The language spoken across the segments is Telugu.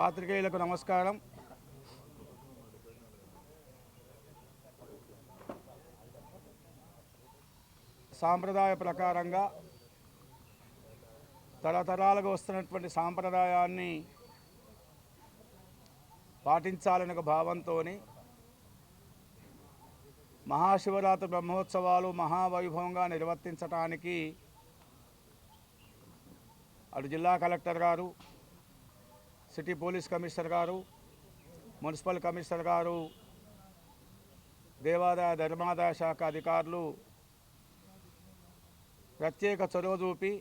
పాత్రికేయులకు నమస్కారం. సాంప్రదాయ ప్రకారంగా తరతరాలుగా వస్తున్నటువంటి సాంప్రదాయాన్ని పాటించాలనే ఒక భావంతో మహాశివరాత్రి బ్రహ్మోత్సవాలు మహావైభవంగా నిర్వర్తించటానికి అటు జిల్లా కలెక్టర్ గారు సిటీ పోలీస్ కమిషనర్ గారు మున్సిపల్ కమిషనర్ గారు దేవాదాయ ధర్మాదాయ శాఖ అధికారులు ప్రత్యేక చొరవ చూపి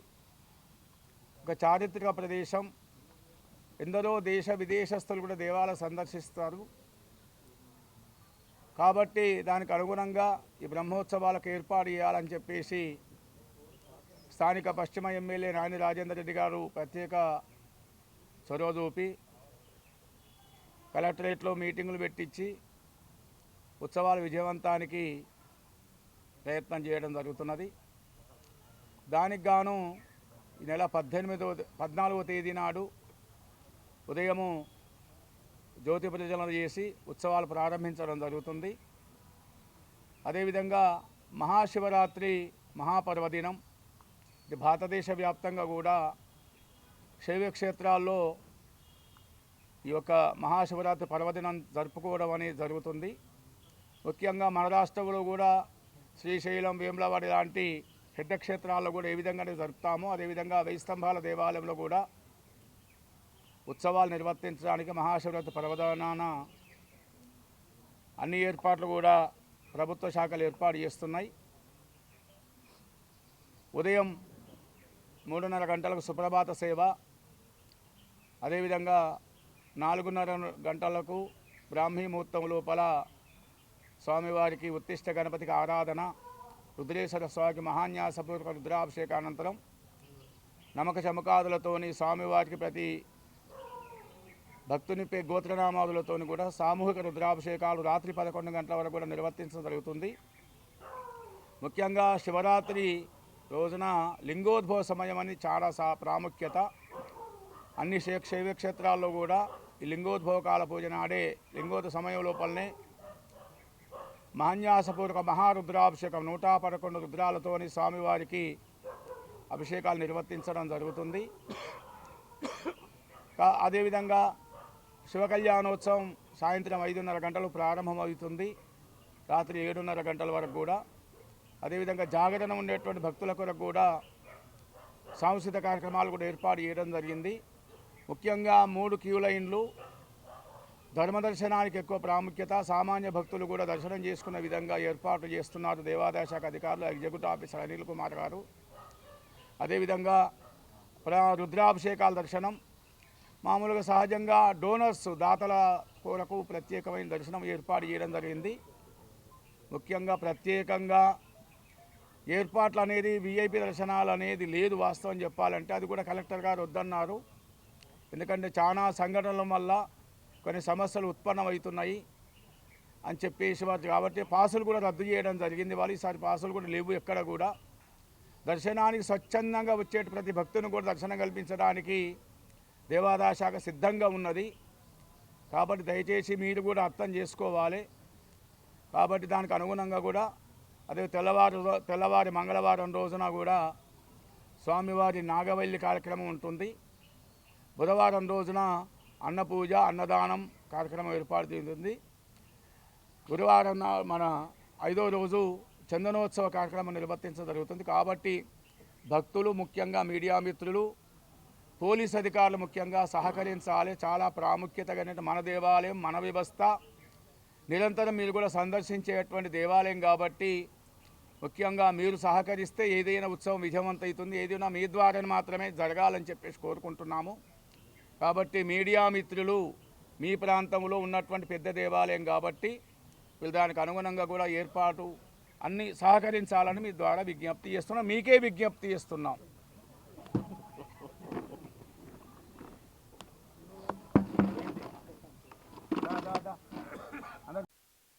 ఒక చారిత్రక ప్రదేశం. ఎందరో దేశ విదేశస్తులు కూడా దేవాలయం సందర్శిస్తారు. కాబట్టి దానికి అనుగుణంగా ఈ బ్రహ్మోత్సవాలకు ఏర్పాటు చేయాలని చెప్పేసి స్థానిక పశ్చిమ ఎమ్మెల్యే నాని రాజేందర్ రెడ్డి గారు ప్రత్యేక చొరవ చూపి కలెక్టరేట్లో మీటింగులు పెట్టించి ఉత్సవాల విజయవంతానికి ప్రయత్నం చేయడం జరుగుతున్నది. దానికి గాను ఈ నెల పద్దెనిమిదవ పద్నాలుగవ తేదీ నాడు ఉదయము జ్యోతి ప్రజలను చేసి ఉత్సవాలు ప్రారంభించడం జరుగుతుంది. అదేవిధంగా మహాశివరాత్రి మహాపర్వదినం. ఇది భారతదేశ వ్యాప్తంగా కూడా శైవ క్షేత్రాల్లో ఈ యొక్క మహాశివరాత్రి పర్వదినం జరుపుకోవడం అనేది జరుగుతుంది. ముఖ్యంగా మన రాష్ట్రంలో కూడా శ్రీశైలం వేములవాడి లాంటి పెద్ద క్షేత్రాల్లో కూడా ఏ విధంగా జరుపుతామో అదేవిధంగా వెయ్యి స్తంభాల దేవాలయంలో కూడా ఉత్సవాలు నిర్వర్తించడానికి మహాశివరాత్రి పర్వదినాన అన్ని ఏర్పాట్లు కూడా ప్రభుత్వ శాఖలు ఏర్పాటు చేస్తున్నాయి. ఉదయం మూడున్నర గంటలకు సుప్రభాత సేవ. అదేవిధంగా నాలుగున్నర గంటలకు బ్రాహ్మీ ముహూర్తం లోపల స్వామివారికి ఉత్తిష్ట గణపతికి ఆరాధన రుద్రేశ్వర స్వామికి మహాన్యాసపూర్వక రుద్రాభిషేకానంతరం నమక చమకాదులతోని స్వామివారికి ప్రతి భక్తుని పే గోత్రనామాదులతోని కూడా సామూహిక రుద్రాభిషేకాలు రాత్రి పదకొండు గంటల వరకు కూడా నిర్వర్తించడం జరుగుతుంది. ముఖ్యంగా శివరాత్రి రోజున లింగోద్భవ సమయం అని చాలా సా ప్రాముఖ్యత. అన్ని శైవ క్షేత్రాల్లో కూడా ఈ లింగోద్భవ కాల పూజ నాడే లింగోద్భవ సమయం లోపలనే మహాన్యాసపూర్వక మహారుద్రాభిషేకం నూట పదకొండు రుద్రాలతోని స్వామివారికి అభిషేకాలు నిర్వర్తించడం జరుగుతుంది. అదేవిధంగా శివకళ్యాణోత్సవం సాయంత్రం ఐదున్నర గంటలు ప్రారంభమవుతుంది. రాత్రి ఏడున్నర గంటల వరకు కూడా అదేవిధంగా జాగరణ ఉండేటువంటి భక్తుల కొరకు కూడా సాంస్కృతిక కార్యక్రమాలు కూడా ఏర్పాటు చేయడం జరిగింది. ముఖ్యంగా మూడు క్యూ లైన్లు ధర్మ దర్శనానికి ఎక్కువ ప్రాముఖ్యత సామాన్య భక్తులు కూడా దర్శనం చేసుకున్న విధంగా ఏర్పాటు చేస్తున్నారు దేవాదాయ శాఖ అధికారులు ఎగ్జిక్యూటివ్ ఆఫీసర్ అనిల్ కుమార్ గారు. అదేవిధంగా ప్ర రుద్రాభిషేకాల దర్శనం మామూలుగా సహజంగా డోనర్స్ దాతల కొరకు ప్రత్యేకమైన దర్శనం ఏర్పాటు చేయడం జరిగింది. ముఖ్యంగా ప్రత్యేకంగా ఏర్పాట్లు అనేది వీఐపీ దర్శనాలు అనేది లేదు వాస్తవం చెప్పాలంటే. అది కూడా కలెక్టర్ గారు వద్దన్నారు. ఎందుకంటే చాలా సంఘటనల వల్ల కొన్ని సమస్యలు ఉత్పన్నమవుతున్నాయి అని చెప్పేసి వారు కాబట్టి పాసులు కూడా రద్దు చేయడం జరిగింది. వాళ్ళు ఈసారి పాసులు కూడా లేవు ఎక్కడ కూడా. దర్శనానికి స్వచ్ఛందంగా వచ్చే ప్రతి భక్తుని కూడా దర్శనం కల్పించడానికి దేవాదాయ శాఖ సిద్ధంగా ఉన్నది. కాబట్టి దయచేసి మీరు కూడా అర్థం చేసుకోవాలి. కాబట్టి దానికి అనుగుణంగా కూడా అదే తెల్లవారు తెల్లవారి మంగళవారం రోజున కూడా స్వామివారి నాగవల్లి కార్యక్రమం ఉంటుంది. బుధవారం రోజున అన్నపూజ అన్నదానం కార్యక్రమం ఏర్పాటు చేస్తుంది. గురువారం మన ఐదో రోజు చందనోత్సవ కార్యక్రమం నిర్వర్తించడం జరుగుతుంది. కాబట్టి భక్తులు ముఖ్యంగా మీడియా మిత్రులు పోలీస్ అధికారులు ముఖ్యంగా సహకరించాలి. చాలా ప్రాముఖ్యత కలిగిన మన దేవాలయం మన వ్యవస్థ. నిరంతరం మీరు కూడా సందర్శించేటువంటి దేవాలయం కాబట్టి ముఖ్యంగా మీరు సహకరిస్తే ఏదైనా ఉత్సవం విజయవంతవుతుంది ఏదైనా మీ ద్వారా మాత్రమే జరగాలని చెప్పేసి కోరుకుంటున్నాము. కాబట్టి మీడియా మిత్రులు మీ ప్రాంతంలో ఉన్నటువంటి పెద్ద దేవాలయం కాబట్టి వీళ్ళు దానికి అనుగుణంగా కూడా ఏర్పాటు అన్ని సహకరించాలని మీ ద్వారా విజ్ఞప్తి చేస్తున్నాం. మీకే విజ్ఞప్తి చేస్తున్నాం.